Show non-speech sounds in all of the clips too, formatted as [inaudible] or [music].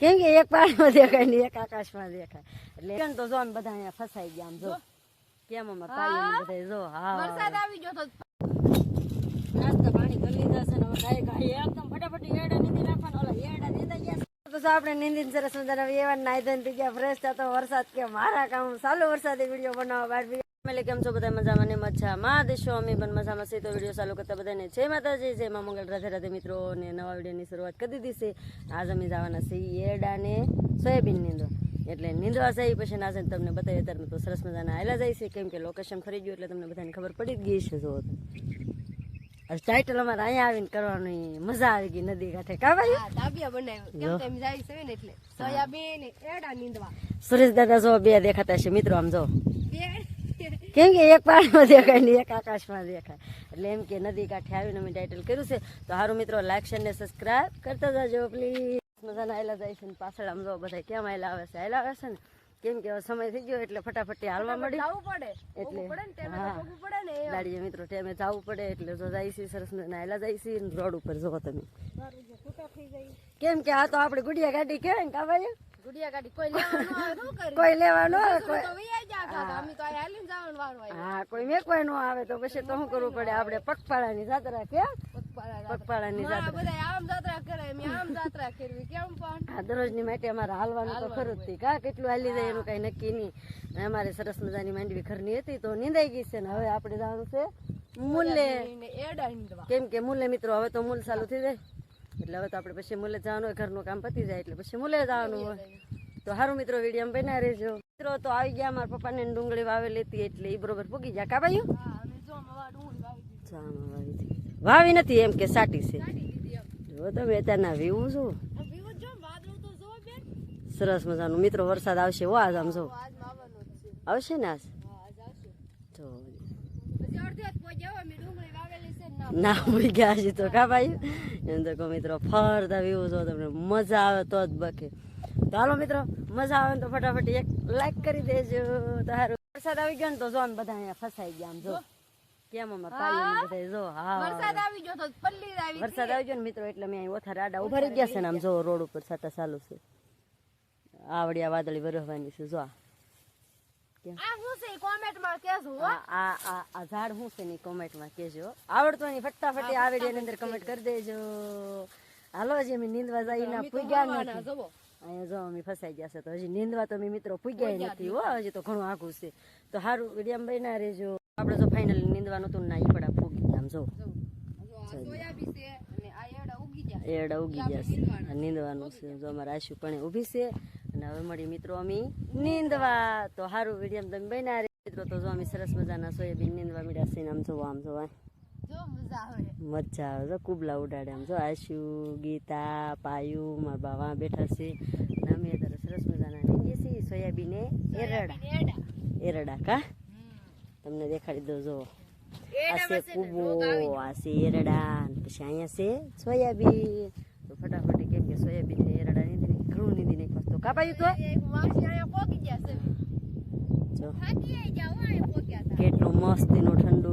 કેમ કે એક પાણીમાં દેખાય ને એક આકાશમાં દેખાય. એટલે તો જો બધા અહીંયા ફસાઈ ગયા આમ જો. કેમ અમે પાણી બધા જો હા. વરસાદ આવી ગયો તો નાસ્તા પાણી કરી લીધા છે ને હવે ગાય એકદમ ફટાફટ એડા નીંદી નાખવાના. ઓલા એડા નીંદાઈ ગયા. તો આપણે નીંદીને સરસ મજાના એવા નાઈ ધોઈને ગયા ફ્રેશ થતો વરસાદ કે મારા કામ. ચાલુ વરસાદી વીડિયો બનાવવા બહાર બી કેમ છો બધા મજામાં ને મજા માં દેશો અમે પણ મજામાં છે તો વીડિયો ચાલુ કરતા બધાને જય માતાજી જય મા મંગળ રાધે રાધે મિત્રો ને નવા વિડીયોની શરૂઆત કરી દીધી છે. આજ અમે જવાના છે એડા ને સોયાબીન નીંદો એટલે નીંદવા જઈ પછી ના જઈને તમને બતાવી અત્યારે તો સરસ મજાના આવેલા જાય છે. કેમ કે લોકેશન ફરી ગયું એટલે તમને બધાને ખબર પડી જ ગઈ છે જો ટાઇટલ અમારે અહીંયા આવીને કરવાની મજા આવી ગઈ નદી કાંઠે. કા ભાઈ? દાબિયા બનાવ્યો. કેમ જાય છે ને એટલે. સોયાબીન એડા નીંદવા. સુરેશ દાદા જો બે દેખાતા છે મિત્રો આમ જો કેમ કે એક પાણીમાં દેખાય ને એક આકાશમાં દેખાય. એટલે એમ કે નદી કાંઠે આવીને અમે ટાઇટલ કર્યું છે. તો સારું મિત્રો લાઈક શેર ને સબસ્ક્રાઇબ કરતા જાજો પ્લીઝ મજાના આયલા જાય છે ને પાછળ આમ જો બધા કેમ આયલા આવે છે? આયલા આવે છે ને? કેમ કે સમય થઈ ગયો એટલે ફટાફટ હાલવા મળી એટલે, એટલે પડે ને તેમે હા. તો પગવું પડે ને એ લાડીએ મિત્રો ટેમે જવું પડે એટલે જો જાય છે સરસ નાયલા જાય છે રોડ ઉપર જો તમે. કેમ કે આ તો આપણે ગુડિયા ગાડી કહેવાય ને કા ભાઈ ગુડિયા ગાડી કોઈ લેવાનું કોઈ લેવાનું આવે કોઈ હા. કોઈ મેકવાય નો આવે તો પછી તો શું કરવું પડે? આપણે પગપાળાની જાત્રા કે. પગપાળાની જાત્રા. બધા આમ જાત્રા કરે મેં આમ જાત્રા કરવી કેમ પણ? હા દરરોજની માટે અમારે હાલવાનું તો ખરું જ હતી. કા કેટલું હાલી જાય એનું કઈ નક્કી નહીં. અમારે સરસ મજાની માંડવી ઘરની હતી તો નિંદાઈ ગઈ છે ને હવે આપણે જવાનું છે મૂલે. ને એડા નીંદવા. કેમ કે મૂલે મિત્રો હવે તો મૂલ ચાલુ થઈ જાય. એટલે હવે તો આપણે પછી મુલે જવાનું હોય ઘરનું કામ પતી જાય એટલે પછી મુલે જવાનું હોય. તો સારું મિત્રો વીડિયો બન્યા રહેજો. મિત્રો તો આવી ગયા મારા પપ્પાને ડુંગળી વાવેલી હતી એટલે એ બરોબર પૂગી ગયા. કા ભાઈ હા અને જો મવા ડુંગળી વાવી નથી એમ કે સાટી છે. જો તમે અત્યારના વીવું છું. તો સરસ મજાનું. મિત્રો વરસાદ આવશે હો આજ આમ જો. તો આવશે ને આજ? હા ને ભૂલી ગયા છે તો કા ભાઈ? એમ તો કહો મિત્રો ફરતા વ્યૂ જો તમને મજા આવે તો જ બકે. તો હાલો મિત્રો મજા આવે તો ફટાફટ એક લાઈક કરી દેજો. તારું વરસાદ આવી ગયો ને તો જો ને બધા અહીંયા ફસાઈ ગયા આમ જો. કેમ આમાં પાણી બધા જો? હા. વરસાદ આવી ગયો તો પલ્લી આવી વરસાદ આવી ગયો ને મિત્રો એટલે મેં અહીં ઓથા રાડા ઊભા રહી ગયા છે ને આમ જો રોડ ઉપર છાતા ચાલુ છે. આવડિયા વાદળી વરસવાની છે જો આ. આ હું છે કોમેન્ટમાં કેજો આ આ આ ઝાડ છે ની આવડતો ની ફટાફટી આ વિડીયોની અંદર કમેન્ટ કરી દેજો. હાલો જે અમે નીંદવા જઈ ના પૂગ્યા નથી. અહીંયા જો અમે ફસાઈ ગયા છે તો હજી નીંદવા તો અમે મિત્રો પૂગ્યા નથી હો હજી તો ઘણું આઘું છે. તો સારું વીડિયો બન્યા રહેજો. આપણે જો ફાઇનલી નીંદવાનું હતું ના ઈ પડા ફૂગી ગયા આમ જો. જો સોયાબી છે અને આ એડા ઉગી જાય એડા ઉગી ગયા છે. નીંદવાનું છે. જો અમારા આશુ પણ ઊભી છે. અને હવે મળી મિત્રો અમે નીંદવા. તો સારું વીડિયો તમે બન્યા રે મિત્રો. તો જો અમે સરસ મજાના સોયાબીન નીંદવા મીડા છે આમ જોવા આમ જોવા જો મજા આવે. મજા આવે. જો કુબલા ઉડાડે આમ. જો આશુ ગીતા પાયુ મારા બાવા બેઠા છે. અને અમે અત્યારે સરસ મજાના નીંદીએ છીએ સોયાબીને એરડા. એરડા. કા? તમને દેખાડી દો જો. આ છે કુબો આ છે એરડા પછી અહીંયા છે સોયાબીન. તો ફટાફટ પોક્યા હતા કેટલું મસ્તીનું ઠંડુ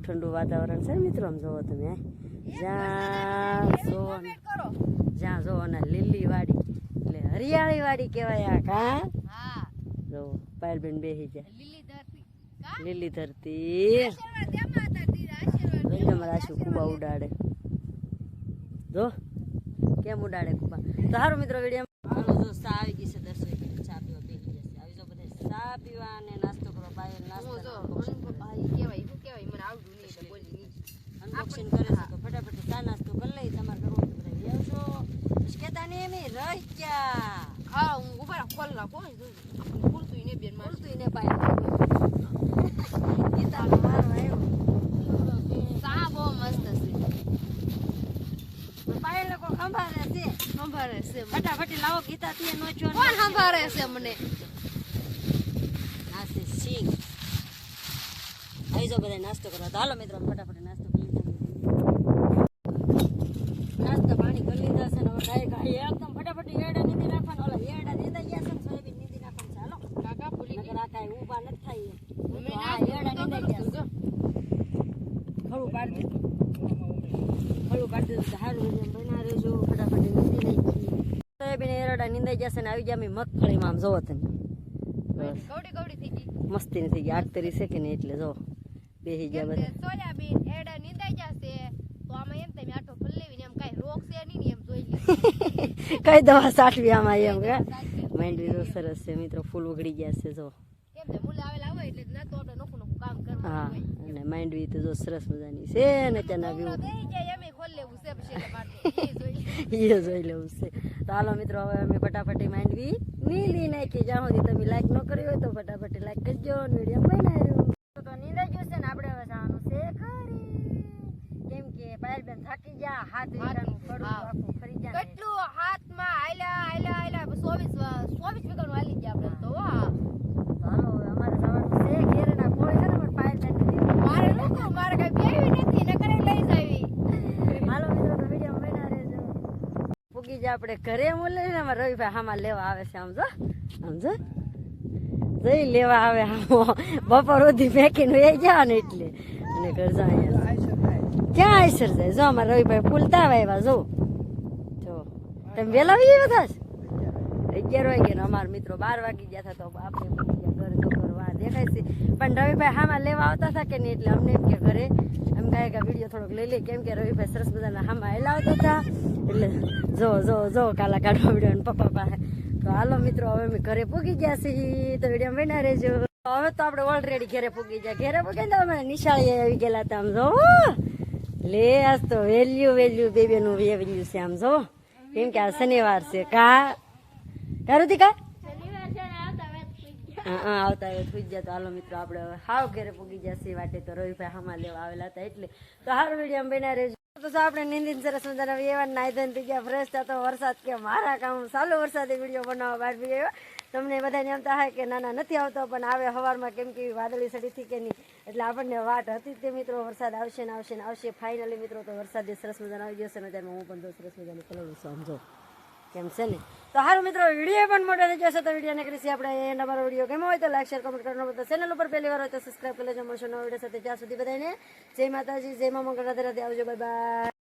ઠંડુ વાતાવરણ છે મિત્રો આમ જોવો તમે જ્યાં જો જ્યાં જો અને લીલી વાડી એટલે હરિયાળી વાડી કહેવાય આ કા? જો પાયલબેન બેહી જાય લીલી ધરતી. આશુ કુબા ઉડાડે જો કેમ ઉડાડે કુબા તો સારું મિત્રો વીડિયો જો સા આવી ગઈ છે દસ વાગે ચા પીવા બેસી જશે આવી જો બધા ચા પીવા અને નાસ્તો કરવા બાય નાસ્તો કેવાય શું કહેવાય મને આવડું નહીં બોલી નહીં અનબોક્સિંગ કરે છે તો ફટાફટ ચા નાસ્તો કરી લઈ તમારે કરવો તો બધા આવજો પછી કહેતા નહીં એમ રહી ગયા હા હું ઊભા ખોલ નાખો પૂરતું ને બેન મારું ને પાય ગીતા મારો આવ્યો સા બહુ મસ્ત છે લોકો છે. સંભાળે છે ફટાફટ લાવો ગીતા થી નો છો કોણ સંભાળે છે મને? છે સિંગ આવી જાઓ બધા નાસ્તો કરવા. તો હાલો મિત્રો ફટાફટ નાસ્તો કરી લીધો નાસ્તા પાણી કરી લીધા છે ને હવે ગાય ગાય એકદમ ફટાફટ એડા નીંદી નાખવાના ઓલા એડા નીંદાઈ ગયા છે ને સોયાબીન નીંદી નાખવાનું છે હાલો કાકા ભૂલી નકર આ કાંઈ ઊભા નથી થાય અમે હા એડા નીંદાઈ ગયા છે ખડું પાડી દીધું દીધું સારું વીડિયો બના રહેજો. ફટાફટ નીંદી નાખી સોયાબીન એરડા નિંદાઈ જશે ને આવી ગયા અમે મગફળીમાં. આમ જોવો તને બસ. કવડી કવડી થઈ ગઈ. મસ્તી નથી ગઈ. આગ તરી છે કે નહીં એટલે જો બેસી ગયા બધા. સોયાબીન એડા નીંદાઈ જશે તો આમાં એમ તમે આટો પલ્લેવીને એમ કાંઈ રોગ છે નહીં ને એમ જોઈ લે [laughs] કઈ દવા સાટવી આમાં એમ કે માંડવી તો સરસ છે મિત્રો ફૂલ ઉગડી ગયા છે જો. હા અને માંડવી તો જો સરસ મજાની છે ને ત્યાંના વ્યૂ એ જોઈ લેવું છે તો હાલો મિત્રો હવે અમે ફટાફટી માંડવી નીલી નાખી. જ્યાં સુધી તમે લાઈક ન કરી હોય તો ફટાફટી લાઈક કરજો વીડિયો બનાવ્યો. તો નીંદાઈ ગયું છે ને આપણે હવે જવાનું છે ખરી કેમ કે પાયલબેન થાકી ગયા હાથ વીઘાનું પડું આખું ફરી ને. કેટલું હાથમાં આયલા આયલા આયલા ચોવીસ ચોવીસ વીઘાનું હાલી ગયા આપણે તો વાહ તો હાલો હવે અમારે જવાનું છે ઘેરે ના કોઈ છે ને પણ પાયલબેન ને દેવું. મારે લોકો મારે કઈ બેવી નથી ને કરે લઈ જાવી હાલો મિત્રો તો વીડિયો બના રહેજો આપણે ઘરે મૂલે ને અમારા રવિભાઈ હામાં લેવા આવે છે, આમ જો, આમ જઈ લેવા આવે હામો. બપોર સુધી ફેંકીને એ ગયા ને એટલે. અને ઘર જાય ક્યાં આઈસર જાય? જો અમારે રવિભાઈ ફૂલતા આવ્યા, જો. જો. તમે વહેલા આવી ગયા બધા અગિયાર વાગે અમારા મિત્રો બાર વાગી ગયા હતા, તો આપણે પૂગી ગયા ઘરે તો ઘર વાહ દેખાય છે પણ રવિભાઈ હામાં લેવા આવતા હતા કે નહીં એટલે અમને એમ કે ઘરે. એમ કહે કે વીડિયો થોડોક લઈ લે કેમ કે રવિભાઈ સરસ મજાના હામાં આવતા હતા. એટલે જો જો જો કાલા કાઢવા વીડિયો ને પપ્પા પાસે. તો હાલો મિત્રો, હવે અમે ઘરે પૂગી ગયા છીએ. તો વીડિયો બના રહેજો. હવે તો આપણે ઓલરેડી ઘરે પૂગી ગયા. ઘરે પૂગી તો અમે નિશાળીએ આવી ગયેલા હતા આમ જો. લે, આજ તો વેલ્યુ વેલ્યુ, બેબીનું વેલ્યુ છે આમ જો. કેમ કે આ શનિવાર છે. કા? કારુતી કા હા હા આવતા એ થઈ ગયા તો હાલો મિત્રો, આપણે હવે હાવ ઘેરે પૂગી જશે વાટે તો રવિભાઈ હામાં લેવા આવેલા હતા એટલે. તો હારું વીડિયો બના રહેજો. તો આપણે નિંદિન સરસ મજાના એવા નાઈ ધન થઈ ગયા ફ્રેશ થતો વરસાદ કે મારા કામ, ચાલુ વરસાદે વીડિયો બનાવવા બહાર બી ગયો તમને બધાને એમ થાય કે ના ના નથી આવતો, પણ આવે સવારમાં કેમ કે વાદળી સડીથી કે નહીં. એટલે આપણને વાટ હતી તે મિત્રો, વરસાદ આવશે ને આવશે ને આવશે. ફાઇનલી મિત્રો, તો વરસાદ સરસ મજાનો આવી ગયો ને ત્યારે હું પણ તો સરસ મજાનું કલર સમજો કેમ છે ને? તો હારું મિત્રો, વીડિયો પણ મોટો થઈ જશે તો વિડીયોને કરીશું આપણે. એના મારો વીડિયો કેમ હોય તો લાઈક શેર કમેન્ટ કરવાનો બધા ચેનલ ઉપર પહેલી વાર હોય તો સબસ્ક્રાઈબ કરી લેજો. મળશો નવા વીડિયો સાથે. ત્યાં સુધી બધાને જય માતાજી, જય મા મંગળ. રાધે રાધે. આવજો બાય બાય